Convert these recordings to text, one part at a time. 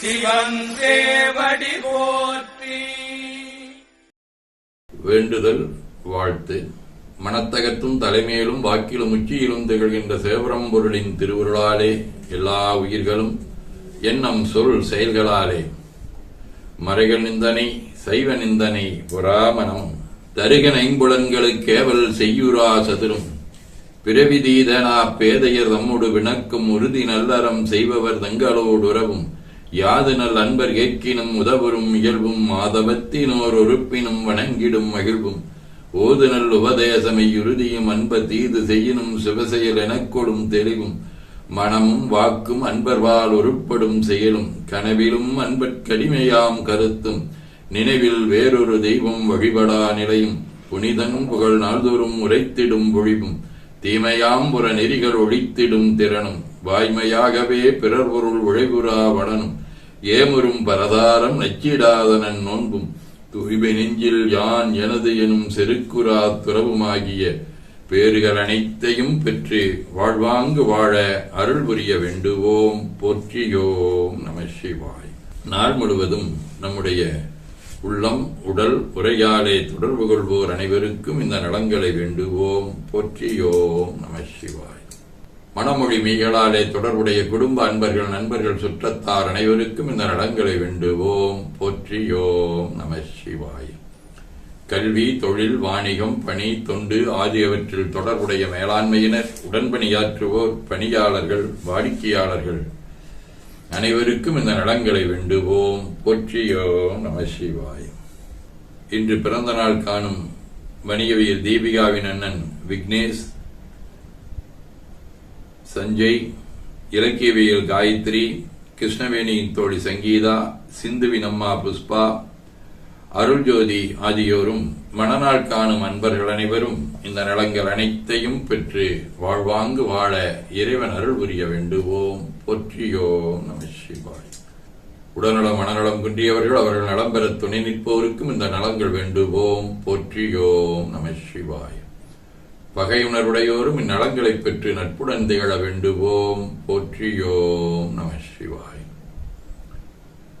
சிவன் போற்றி. வேண்டுதல் வாழ்த்து. மனத்தகத்தும் தலைமையிலும் வாக்கிலும் உச்சியிலும் திகழ்கின்ற சேவரம்பொருளின் திருவுருளாலே எல்லா உயிர்களும் எண்ணம் சொல் செயல்களாலே. மறைகள் நிந்தனை சைவ நிந்தனை புறாமணம் தருகன் ஐம்புலன்களுக்கேவல் செய்யுரா சதுரும். பிறவிதீதனா பேதையர் தம்முடு விணக்கும் உறுதி நல்லறம் செய்பவர் தங்களோடு உறவும். யாதனல் அன்பர் கேட்கினும் உதவரும் இயல்பும் மாதவத்தினோர் உறுப்பினும் வணங்கிடும் மகிழ்வும். ஓதுநல் உபதேசமை உறுதியும் அன்ப தீது செய்யினும் சிவசெயல் எனக்கொடும் தெளிவும். மனமும் வாக்கும் அன்பர்வால் உருப்படும் செயலும் கனவிலும் அன்பற்கடிமையாம் கருத்தும். நினைவில் வேறொரு தெய்வம் வழிபடா நிலையும் புனிதனும் புகழ் நாள்தோறும் உரைத்திடும் பொழிவும். தீமையாம் புற நெறிகள் ஒழித்திடும் திறனும் வாய்மையாகவே பிறர் பொருள் உழைபுறா வடனும் ஏமுறும் பரதாரம் நச்சிடாதனன் நோன்பும் தூய்மை நெஞ்சில் யான் எனது எனும் செருக்குரா துறவுமாகிய பேறுகள் அனைத்தையும் பெற்று வாழ்வாங்கு வாழ அருள் புரிய வேண்டுவோம். போற்றியோம் நம சிவாய். நாள் முழுவதும் நம்முடைய உள்ளம் உடல் உரையாலே தொடர்பு கொள்வோர் அனைவருக்கும் இந்த நலங்களை வேண்டுவோம். போற்றியோம் நம சிவாய். மனமொழி மீகளாலே தொடர்புடைய குடும்ப அன்பர்கள் நண்பர்கள் சுற்றத்தார் அனைவருக்கும் இந்த நலங்களை வேண்டுவோம். போற்றியோம் நம சிவாய. கல்வி தொழில் வாணிகம் பணி தொண்டு ஆகியவற்றில் தொடர்புடைய மேலாண்மையினர் உடன்பணியாற்றுவோர் பணியாளர்கள் வாடிக்கையாளர்கள் அனைவருக்கும் இந்த நலங்களை வேண்டுவோம். போற்றியோம் நம சிவாய். இன்று பிறந்த நாள் காணும் வணிகவியல் தீபிகாவின் அண்ணன் விக்னேஷ் சஞ்சய் இலக்கியவியல் காயத்ரி கிருஷ்ணவேணியின் தோழி சங்கீதா சிந்துவின் அம்மா புஷ்பா அருள்ஜோதி ஆகியோரும் மணநாள் காணும் அன்பர்கள் அனைவரும் இந்த நலங்கள் அனைத்தையும் பெற்று வாழ்வாங்கு வாழ இறைவன் அருள் புரிய வேண்டுவோம். பொற்றியோம் நம சிவாய். உடல்நலம் மனநலம் குன்றியவர்கள் அவர்கள் நலம் பெற துணை நிற்போருக்கும் இந்த நலங்கள் வேண்டுவோம். போற்றியோம் நம சிவாய். பகையுணர்வுடையோரும் இந்நலங்களை பெற்று நட்புடன் திகழ வேண்டுவோம். போற்றியோம் நம சிவாய்.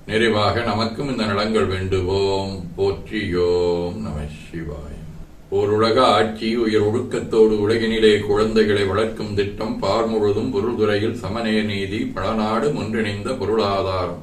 நிறைவாக நமக்கும் இந்த நலங்கள் வேண்டுவோம். போற்றியோம் நம சிவாய். ஓருலக ஆட்சி உயர் ஒழுக்கத்தோடு உலகினிலே குழந்தைகளை வளர்க்கும் திட்டம் பார் முழுதும் பொருள்துறையில் சமநேய நீதி பலநாடு ஒன்றிணைந்த பொருளாதாரம்.